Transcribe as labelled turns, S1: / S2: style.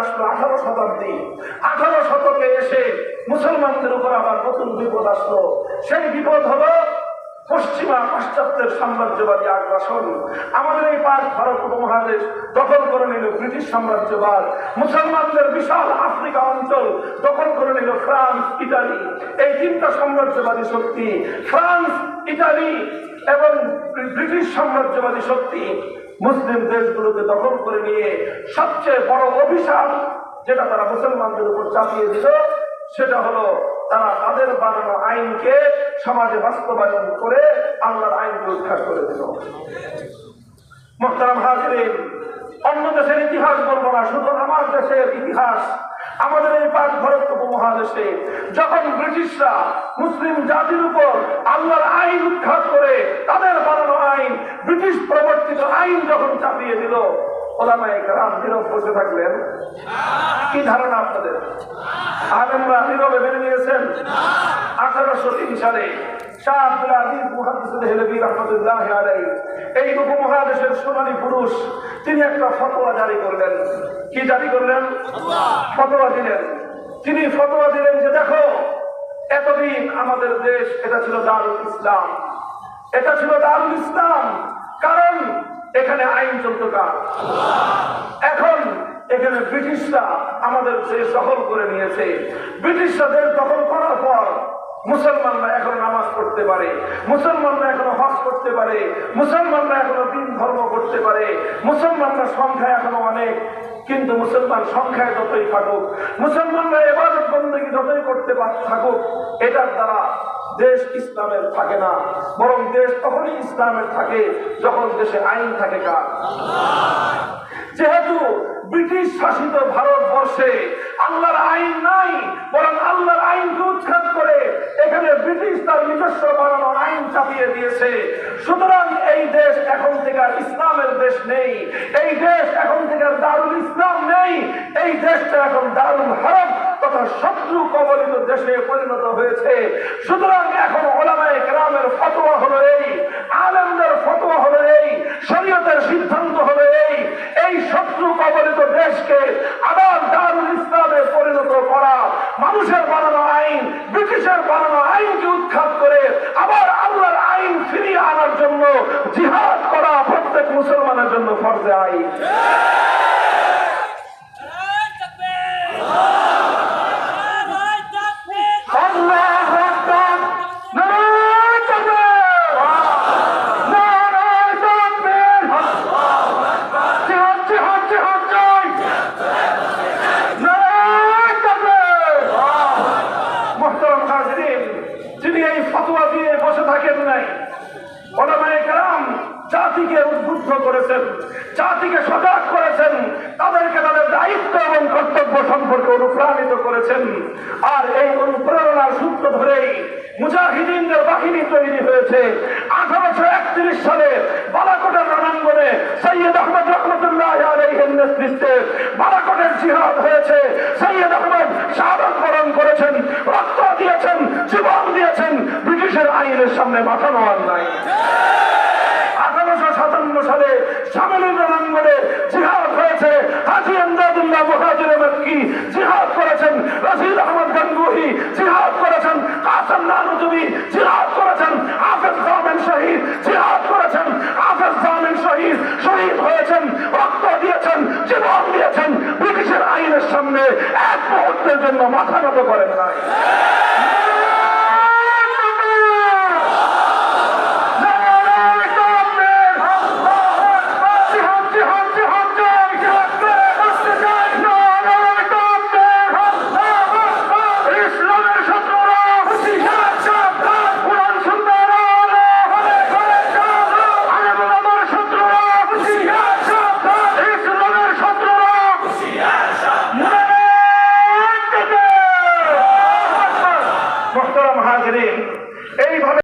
S1: আসলো আঠারো শতাব্দী। আঠারো শতকে এসে মুসলমানদের উপর আবার নতুন বিপদ আসলো। সেই বিপদ হলো পশ্চিমা পাশ্চাত্যের সাম্রাজ্যবাদী আগ্রাসন। আমাদের এই পাক ভারত উপমহাদেশ দখল করে নিল ব্রিটিশ সাম্রাজ্যবাদ। মুসলমানদের বিশাল আফ্রিকা অঞ্চল করে নিল ফ্রান্স, ইতালি। এই তিনটা সাম্রাজ্যবাদী শক্তি, ফ্রান্স, ইতালি এবং ব্রিটিশ সাম্রাজ্যবাদী শক্তি, মুসলিম দেশগুলোকে দখল করে নিয়ে সবচেয়ে বড় অভিশাপ যেটা তারা মুসলমানদের উপর চাপিয়ে দিল, সেটা হলো তারা তাদের বানানো আইনকে সমাজে বাস্তবায়ন করে আল্লাহর আইনকে উদ্ধার করে দিল। মোহতারাম হাজিরিন, অন্য দেশের ইতিহাস বলব না, শুধু আমার দেশের ইতিহাস। আমাদের এই পাক ভারত উপমহাদেশে যখন ব্রিটিশরা মুসলিম জাতির উপর আল্লাহর আইন উদ্ধার করে তাদের বানানো আইন, ব্রিটিশ প্রবর্তিত আইন যখন চাপিয়ে দিল বসে থাকলেন? কি ধারণা আপনাদের? আলেমরা মেনে নিয়েছেন আঠারোশো তিন সালে পুরুষ, তিনি একটা ফতোয়া জারি করলেন। জারি করলেন? ফতোয়া দিলেন। তিনি ফতোয়া দিলেন যে, দেখো, এতদিন আমাদের দেশ, এটা ছিল দারুল ইসলাম। এটা ছিল দারুল ইসলাম। কারণ এখানে আইন চলত কার? এখন এখানে ব্রিটিশরা আমাদের দেশ দখল করে নিয়েছে। ব্রিটিশরা দেশ দখল করার পর মুসলমানরা এখন নামাজ পড়তে পারে, মুসলমানরা এখনও হজ করতে পারে, মুসলমানরা এখনও দিন ধর্ম করতে পারে, মুসলমানরা সংখ্যা এখনও অনেক, কিন্তু মুসলমান সংখ্যায় যতই থাকুক, মুসলমানরা এবার বন্দী যতই করতে থাকুক, এটার দ্বারা দেশ ইসলামের থাকে না। বরং দেশ তখনই ইসলামের থাকে যখন দেশে আইন থাকে কার? যেহেতু ব্রিটিশ শাসিত ভারতবর্ষে আল্লাহর আইন নাই, বরং আল্লাহর আইনকে উৎখাত করে এখানে ব্রিটিশ তার নিজস্ব বানানো আইন চাপিয়ে দিয়েছে। সুতরাং এই দেশ এখন থেকে আর ইসলামের দেশ নেই। এই দেশ এখন থেকে আর দারুল ইসলাম নেই। এই দেশটা এখন দারুল হারব তথা শত্রু কবলিত দেশে পরিণত হয়েছে। সুতরাং এখন ওলামায়ে গ্রামের ফতোয়া হলো এই, আলেমদের ফতোয়া হলো এই, শরীয়তের সিদ্ধান্ত হলো এই এই শত্রু কবলিত দেশকে আবার দারুল ইসলামে পরিণত করা, মানুষের বানানো আইন, ব্রিটিশের বানানো আইনকে উৎখাত করে আবার আল্লাহর আইন ফিরিয়ে আনার জন্য জিহাদ করা প্রত্যেক মুসলমানের জন্য ফরজে আইন। উদ্বুদ্ধ করেছেন, জাতিকে সজাগ করেছেন, তাদেরকে তাদের দায়িত্ব এবং কর্তব্য সম্পর্কে অনুপ্রাণিত করেছেন। আর এই অনুপ্রেরণার সূত্র ধরেই মুজাহিদিনদের বাহিনী তৈরি হয়েছে। আঠারোশো একত্রিশ সালে বালাকোটের রণাঙ্গনে সৈয়দ আহমদ রহমতুল্লাহ আলাইহির নেতৃত্বে বালাকোটের জিহাদ হয়েছে। সৈয়দ আহমদ শাহাদত বরণ করেছেন, রক্ত দিয়েছেন, জীবন দিয়েছেন, ব্রিটিশের আইনের সামনে মাথা নোয়ার নাই। সালে সামিলুর রণাঙ্গনে জিহাদ হয়েছে, হাজি আমদাদুল্লাহ মুহাজির মক্কি জিহাদ করেছেন, রশিদ আহমদ গঙ্গুহি জিহাদ করেছেন, কাসম নানুতুবি জিহাদ করেছেন, হাফেজ জামিন শহীদ জিহাদ করেছেন, হাফেজ জামিন শহীদ শহীদ হয়েছেন, রক্ত দিয়েছেন, জীবন দিয়েছেন, ব্রিটিশের আইনের সামনে এক মুহূর্তের জন্য মাথা নত করেন নাই।